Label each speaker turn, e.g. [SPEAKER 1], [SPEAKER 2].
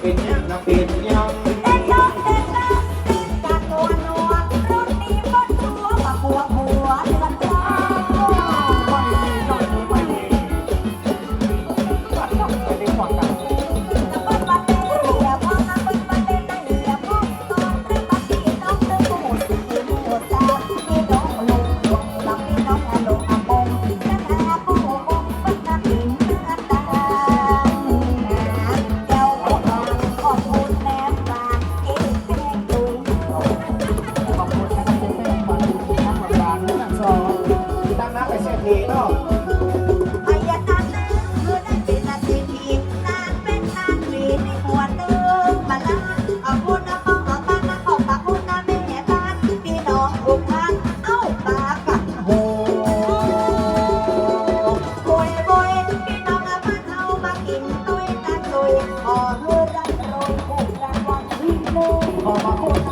[SPEAKER 1] Facebook, ng Facebook. 你到。